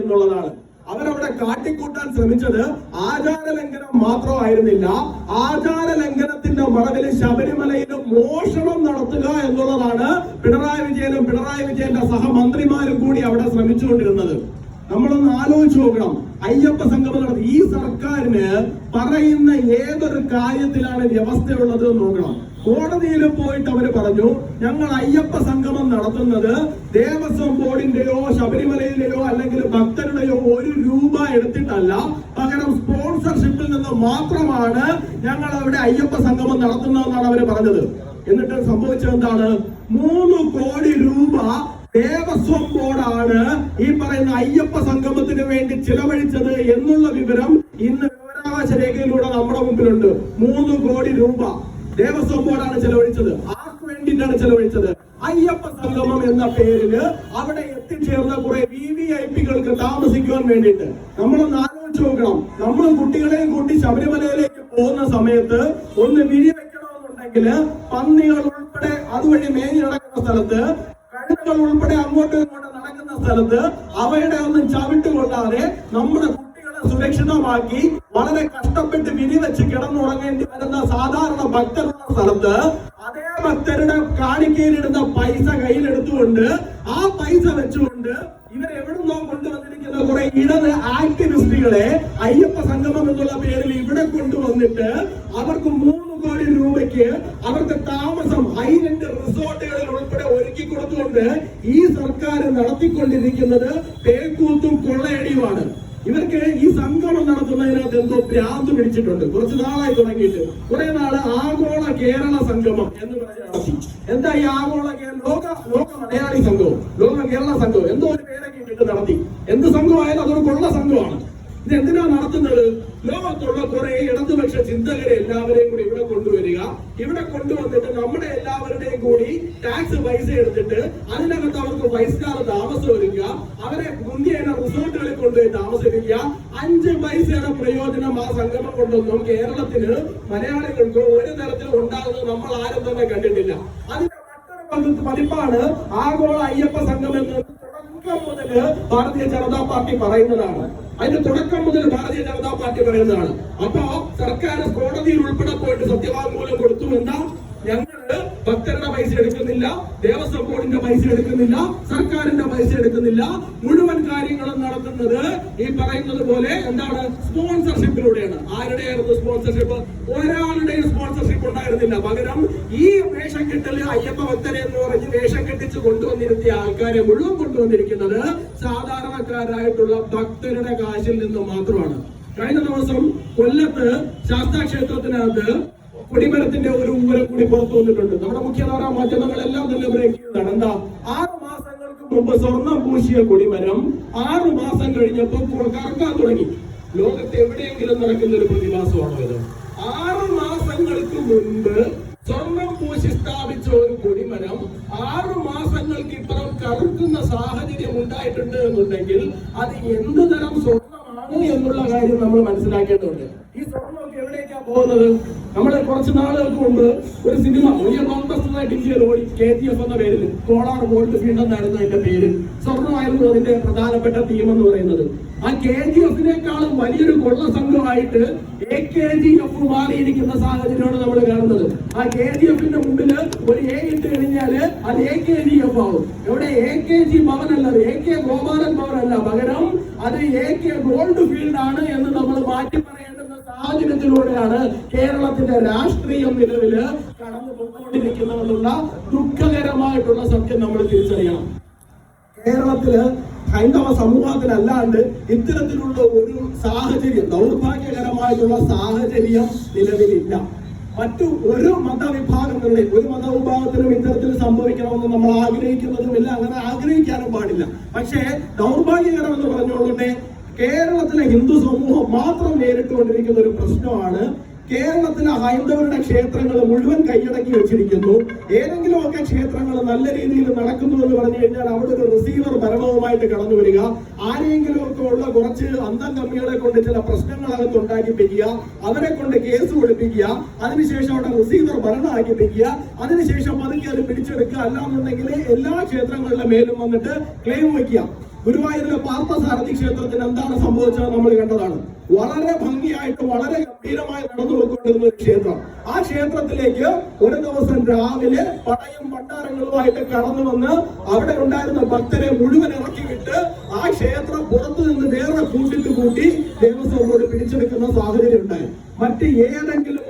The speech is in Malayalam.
എന്നുള്ളതാണ്. അവരവിടെ കാട്ടിക്കൂട്ടാൻ ശ്രമിച്ചത് ആചാര ലംഘനം മാത്രമായിരുന്നില്ല. ആചാര ലംഘനത്തിന്റെ മറവിൽ ശബരിമലയിൽ മോഷണം നടത്തുക എന്നുള്ളതാണ് പിണറായി വിജയനും പിണറായി വിജയന്റെ സഹമന്ത്രിമാരും കൂടി അവിടെ ശ്രമിച്ചുകൊണ്ടിരുന്നത്. നമ്മളൊന്ന് ആലോചിച്ച് നോക്കണം. അയ്യപ്പ സംഗമം നടത്തി ഈ സർക്കാരിന് പറയുന്ന ഏതൊരു കാര്യത്തിലാണ് വ്യവസ്ഥയുള്ളത് എന്ന് നോക്കണം. കോടതിയിൽ പോയിട്ട് അവർ പറഞ്ഞു ഞങ്ങൾ അയ്യപ്പ സംഗമം നടത്തുന്നത് ദേവസ്വം ബോർഡിന്റെയോ ശബരിമലയിലെയോ അല്ലെങ്കിൽ ഭക്തരുടെയോ ഒരു രൂപ എടുത്തിട്ടല്ല. പകരം സ്പോൺസർഷിപ്പിൽ നിന്ന് മാത്രമാണ് ഞങ്ങൾ അവിടെ അയ്യപ്പ സംഗമം നടത്തുന്നതെന്നാണ് അവർ പറഞ്ഞത്. എന്നിട്ട് സംഭവിച്ചത് എന്താണ് മൂന്ന് കോടി രൂപ ദേവസ്വം ബോർഡാണ് ഈ പറയുന്ന അയ്യപ്പ സംഗമത്തിന് വേണ്ടി ചിലവഴിച്ചത് എന്നുള്ള വിവരം ഇന്ന് വിവരാവകാശ രേഖയിലൂടെ നമ്മുടെ മുമ്പിലുണ്ട്. മൂന്ന് കോടി രൂപ ദേവസ്വം ബോർഡാണ് ചെലവഴിച്ചത്. ആർക്ക് വേണ്ടിയിട്ടാണ് ചെലവഴിച്ചത്? അയ്യപ്പ സംഗമം എന്ന പേരിൽ അവിടെ എത്തിച്ചേർന്ന കുറെ വി വി ഐ പികൾക്ക് താമസിക്കുവാൻ വേണ്ടിയിട്ട്. നമ്മളൊന്ന് ആലോചിച്ച് നോക്കണം. നമ്മൾ കുട്ടികളെയും കൂട്ടി ശബരിമലയിലേക്ക് പോകുന്ന സമയത്ത് ഒന്ന് വിരി വെക്കണമെന്നുണ്ടെങ്കിൽ പന്നികൾ ഉൾപ്പെടെ അതുവഴി മേഞ്ഞു നടക്കുന്ന സ്ഥലത്ത് കഴുതകൾ ഉൾപ്പെടെ അങ്ങോട്ടും ഇങ്ങോട്ടും നടക്കുന്ന സ്ഥലത്ത് അവയുടെ ഒന്നും ചവിട്ടുകൊള്ളാതെ നമ്മുടെ കുട്ടികളെ സുരക്ഷിതമാക്കി വളരെ കഷ്ടപ്പെട്ട് വിരിവെച്ച് കിടന്നുറങ്ങേണ്ടി വരുന്ന സാധാരണ ഭക്തരുള്ള സ്ഥലത്ത് അതേ ഭക്തരുടെ കാണിക്കയിലിടുന്ന പൈസ കയ്യിലെടുത്തുകൊണ്ട് ആ പൈസ വെച്ചുകൊണ്ട് ഇവരെവിടുന്നോ കൊണ്ടുവന്നിരിക്കുന്ന കുറെ ഇടത് ആക്ടിവിസ്റ്റുകളെ അയ്യപ്പ സംഗമം എന്നുള്ള പേരിൽ ഇവിടെ കൊണ്ടുവന്നിട്ട് അവർക്ക് മൂന്ന് കോടി രൂപയ്ക്ക് അവർക്ക് ഹൈലൻഡ് റിസോർട്ടുകളിൽ ഉൾപ്പെടെ ഒരുക്കി കൊടുത്തുകൊണ്ട് ഈ സർക്കാർ നടത്തിക്കൊണ്ടിരിക്കുന്നത് പേക്കൂത്തും കൊള്ളയടിയുമാണ്. ഇവർക്ക് ഈ സംഗമം നടത്തുന്നതിനകത്ത് എന്തോ ഭ്രാന്ത് പിടിച്ചിട്ടുണ്ട്. കുറച്ച് നാളായി തുടങ്ങിയിട്ട്. കുറെ നാൾ ആഗോള കേരള സംഗമം എന്ന് പറഞ്ഞ് എന്താ ഈ ആഗോള ലോക ലോക മലയാളി സംഘവും ലോക കേരള സംഘവും? എന്തോ ഒരു പേരൊക്കെ ഇട്ടിട്ട് നടത്തി. എന്ത് സംഘമായാലും അതൊരു കൊള്ള സംഘമാണ്. എന്തിനാ നടത്തുന്നത്? ലോകത്തുള്ള കുറെ ഇടതുപക്ഷ ചിന്തകരെ എല്ലാവരെയും കൂടി ഇവിടെ കൊണ്ടുവരിക. ഇവിടെ കൊണ്ടുവന്നിട്ട് നമ്മുടെ എല്ലാവരുടെയും കൂടി ടാക്സ് പൈസ എടുത്തിട്ട് അതിനകത്ത് അവർക്ക് പൈസക്കാല താമസം ഒരുക്കുക. അവരെ മുന്തിയേന റിസോർട്ടുകളിൽ കൊണ്ടുപോയി താമസിപ്പിക്കുക. അഞ്ച് പൈസയുടെ പ്രയോജനം ആ സംഗമം കൊണ്ടൊന്നും കേരളത്തിന് മലയാളികൾക്ക് ഒരു തരത്തിലും ഉണ്ടാകുന്നത് നമ്മൾ ആരും തന്നെ കണ്ടിട്ടില്ല. അതിന്റെ മറ്റൊരു പതി- പതിപ്പാണ് ആഗോള അയ്യപ്പ സംഘം എന്ന് തുടക്കം മുതൽ ഭാരതീയ ജനതാ പാർട്ടി പറയുന്നതാണ്. അതിന്റെ തുടക്കം മുതൽ ഭാരതീയ ജനതാ പാർട്ടി പറയുന്നതാണ്. അപ്പോ സർക്കാർ കോടതിയിൽ ഉൾപ്പെടെ പോയിട്ട് സത്യവാങ്മൂലം കൊടുത്തു എന്ന ഞങ്ങൾ ഭക്തരുടെ പൈസ എടുക്കുന്നില്ല ദേവസ്വം ബോർഡിന്റെ പൈസ എടുക്കുന്നില്ല സർക്കാരിന്റെ പൈസ എടുക്കുന്നില്ല. മുഴുവൻ കാര്യങ്ങളും നടത്തുന്നത് ഈ പറയുന്നത് പോലെ എന്താണ്? സ്പോൺസർഷിപ്പിലൂടെയാണ്. ആരുടെയായിരുന്നു സ്പോൺസർഷിപ്പ്? സ്പോൺസർഷിപ്പ് ഉണ്ടായിരുന്നില്ല പകരം ഈ വേഷം കെട്ടൽ അയ്യപ്പ ഭക്തരെ എന്ന് പറഞ്ഞ് വേഷം കെട്ടിച്ച് കൊണ്ടുവന്നിരുത്തിയ ആൾക്കാരെ മുഴുവൻ കൊണ്ടുവന്നിരിക്കുന്നത് സാധാരണക്കാരായിട്ടുള്ള ഭക്തരുടെ കാശിൽ നിന്ന് മാത്രമാണ്. കഴിഞ്ഞ ദിവസം കൊല്ലത്ത് ശാസ്താ ക്ഷേത്രത്തിനകത്ത് കൊടിമരത്തിന്റെ ഒരു ഊരം കൂടി പുറത്തു വന്നിട്ടുണ്ട്. നമ്മുടെ മുഖ്യധാരാ മാധ്യമങ്ങളെല്ലാം തന്നെ ബ്രേക്ക് ചെയ്തതാണ് എന്താ? ആറ് മാസങ്ങൾക്ക് മുമ്പ് സ്വർണം പൂശിയ കൊടിമരം ആറ് മാസം കഴിഞ്ഞപ്പോൾ കറക്കാൻ തുടങ്ങി. ലോകത്ത് എവിടെയെങ്കിലും നടക്കുന്ന ഒരു പ്രതിഭാസമാണോ ഇത്? മുൻപ് സ്വർണം പൂശി സ്ഥാപിച്ച ഒരു കൊടിമരം ആറു മാസങ്ങൾക്ക് ഇപ്പുറം കറുക്കുന്ന സാഹചര്യം ഉണ്ടായിട്ടുണ്ട് എന്നുണ്ടെങ്കിൽ അത് എന്ത് തരം സ്വർണമാണ് എന്നുള്ള കാര്യം നമ്മൾ മനസ്സിലാക്കേണ്ടതുണ്ട്. ഈ സ്വർണമൊക്കെ എവിടേക്കാ പോകുന്നത്? നമ്മൾ കുറച്ച് നാളുകൾക്ക് മുമ്പ് ഒരു സിനിമ വലിയ കോൺഗ്രസ്റ്റായിട്ട് കെ ടി എഫ് എന്ന പേരിൽ കോളാർ ഗോൾഡ് ഫീൽഡ് എന്നായിരുന്നു അതിന്റെ പേര്. സ്വർണമായിരുന്നു അതിന്റെ പ്രധാനപ്പെട്ട തീം എന്ന് പറയുന്നത്. ആ കെ ജി എഫിനേക്കാളും വലിയൊരു കൊള്ള സംഘമായിട്ട് എ കെ ജി എഫ് മാറിയിരിക്കുന്ന സാഹചര്യമാണ് നമ്മൾ കാണുന്നത്. ആ കെ ജി എഫിന്റെ മുമ്പിൽ ഒരു എ ഇട്ട് കഴിഞ്ഞാൽ അത് എ കെ ജി എഫ് ആവും. ഇവിടെ എ കെ ജി ഭവൻ അല്ല എ കെ ഗോപാലൻ ഭവൻ അല്ല പകരം അത് എ കെ ഗോൾഡ് ഫീൽഡ് ആണ് എന്ന് നമ്മൾ മാറ്റി പറയേണ്ടുന്ന സാഹചര്യത്തിലൂടെയാണ് കേരളത്തിന്റെ രാഷ്ട്രീയം നിലവിൽ കടന്നു പോയിക്കൊണ്ടിരിക്കുന്നതെന്നുള്ള ദുഃഖകരമായിട്ടുള്ള സത്യം നമ്മൾ തിരിച്ചറിയണം. കേരളത്തിൽ ഹൈന്ദവ സമൂഹത്തിലല്ലാണ്ട് ഇത്തരത്തിലുള്ള ഒരു സാഹചര്യം ദൗർഭാഗ്യകരമായിട്ടുള്ള സാഹചര്യം നിലവിലില്ല. മറ്റു ഒരു മതവിഭാഗങ്ങളുടെ ഒരു മതവിഭാഗത്തിനും ഇത്തരത്തിൽ സംഭവിക്കണമെന്ന് നമ്മൾ ആഗ്രഹിക്കുന്നതുമില്ല. അങ്ങനെ ആഗ്രഹിക്കാനും പാടില്ല. പക്ഷേ ദൗർഭാഗ്യകരം എന്ന് പറഞ്ഞുകൊള്ളട്ടെ കേരളത്തിലെ ഹിന്ദു സമൂഹം മാത്രം നേരിട്ടുകൊണ്ടിരിക്കുന്ന ഒരു പ്രശ്നമാണ് കേരളത്തിലെ ഹൈന്ദവരുടെ ക്ഷേത്രങ്ങൾ മുഴുവൻ കൈയടക്കി വെച്ചിരിക്കുന്നു. ഏതെങ്കിലും ഏതെങ്കിലുമൊക്കെ ക്ഷേത്രങ്ങൾ നല്ല രീതിയിൽ നടക്കുന്നു എന്ന് പറഞ്ഞു കഴിഞ്ഞാൽ അവിടെ ഒരു റിസീവർ ഭരണവുമായിട്ട് കടന്നു വരിക. ആരെങ്കിലും ഒക്കെ ഉള്ള കുറച്ച് അന്തം കമ്മികളെ കൊണ്ട് ചില പ്രശ്നങ്ങൾ അകത്ത് ഉണ്ടാക്കിപ്പിക്കുക. അവരെ കൊണ്ട് കേസ് കൊടുപ്പിക്കുക. അതിനുശേഷം അവിടെ റിസീവർ ഭരണമാക്കിപ്പിക്കുക. അതിനുശേഷം പതുക്കെ അത് പിടിച്ചെടുക്കുക. അല്ലാന്നുണ്ടെങ്കിൽ എല്ലാ ക്ഷേത്രങ്ങളുടെ മേലും വന്നിട്ട് ക്ലെയിം വയ്ക്കുക. ഗുരുവായൂരിലെ പാർത്ഥസാരഥി ക്ഷേത്രത്തിന് എന്താണ് സംഭവിച്ചത് നമ്മൾ കണ്ടതാണ്. വളരെ ഭംഗിയായിട്ട് വളരെ ഗംഭീരമായി നടന്നു പോയിക്കൊണ്ടിരുന്ന ഒരു ക്ഷേത്രം. ആ ക്ഷേത്രത്തിലേക്ക് ഒരു ദിവസം രാവിലെ പടയും ഭണ്ഡാരങ്ങളുമായിട്ട് കടന്നു വന്ന് അവിടെ ഉണ്ടായിരുന്ന ഭക്തരെ മുഴുവൻ ഇറക്കി വിട്ട് ആ ക്ഷേത്രം പുറത്തു നിന്ന് വേറെ കൂട്ടിട്ട് കൂട്ടി ദേവസ്വം ബോർഡ് പിടിച്ചെടുക്കുന്ന സാഹചര്യം ഉണ്ടായി. മറ്റ് ഏതെങ്കിലും